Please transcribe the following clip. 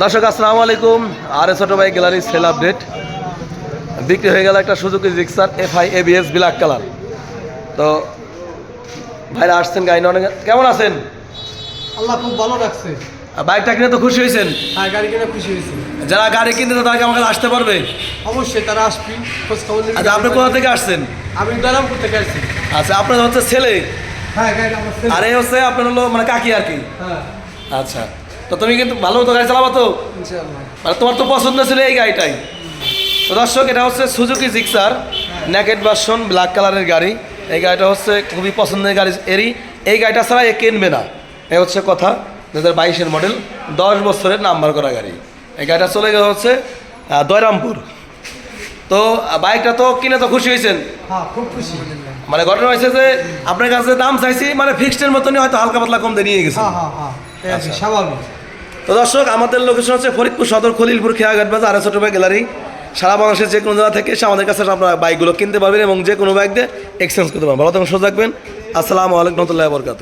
দর্শক আসসালামু আলাইকুম। আর এ ছোট ভাই গ্যালারি সেল আপডেট। বিক্রি হয়ে গেল একটা Suzuki Gixxer F I ABS black colour. তো ভাইরা আসছেন গাড়ি অনেক কেমন আছেন? আল্লাহ খুব ভালো রাখছে। বাইকটা কিনে তো খুশি হয়েছেন? হ্যাঁ গাড়ি কিনে খুশি হয়েছে। যারা গাড়ি কিনতে তারা কি আমার কাছে আসতে পারবে? অবশ্যই তারা আসবি। খোঁজ খবর। আচ্ছা আপনি কোথা থেকে আসছেন? আমি বেরামপুর থেকে আসছি। আচ্ছা আপনার হচ্ছে ছেলে? হ্যাঁ আর এই হচ্ছে আপনার হলো মানে কাকি আর কি? হ্যাঁ। আচ্ছা। তো তুমি কিন্তু ভালো মতো গাড়ি চালাবো তো? মানে তোমার তো পছন্দ ছিল এই গাড়িটাই। তো দর্শক এটা হচ্ছে Suzuki Gixxer naked version black কালারের গাড়ি। এই গাড়িটা হচ্ছে খুবই পছন্দের গাড়ি এরই এই গাড়িটা ছাড়া এ কিনবে না। এই হচ্ছে কথা দু হাজার বাইশের মডেল দশ বছরের নাম্বার করা গাড়ি। এই গাড়িটা চলে গেছে হচ্ছে দয়রামপুর। তো বাইকটা তো কিনে তো খুশি হয়েছেন? হ্যাঁ মানে ঘটনা হয়েছে যে আপনার কাছে দাম চাইছি মানে ফিক্সডের মতনই হয়তো হালকা পাতলা কম দিয়ে নিয়ে গেছে হ্যাঁ হ্যাঁ আচ্ছা। স্বাভাবিক। তো দর্শক, আমাদের লোকেশন হচ্ছে ফরিদপুর সদর, খলিলপুর খেয়াঘাট বাজার আড়াইশো টাকা গ্যালারি সারা বাংলাদেশের যে কোনো জায়গা থেকে এসে আমাদের কাছে আপনারা বাইকগুলো কিনতে পারবেন এবং যে কোনো বাইক দিয়ে এক্সচেঞ্জ করতে পারবেন। ভালো থাকুন সুযোগ রাখবেন আসসালামু আলাইকুম রহমতুল্লাহ বরকাত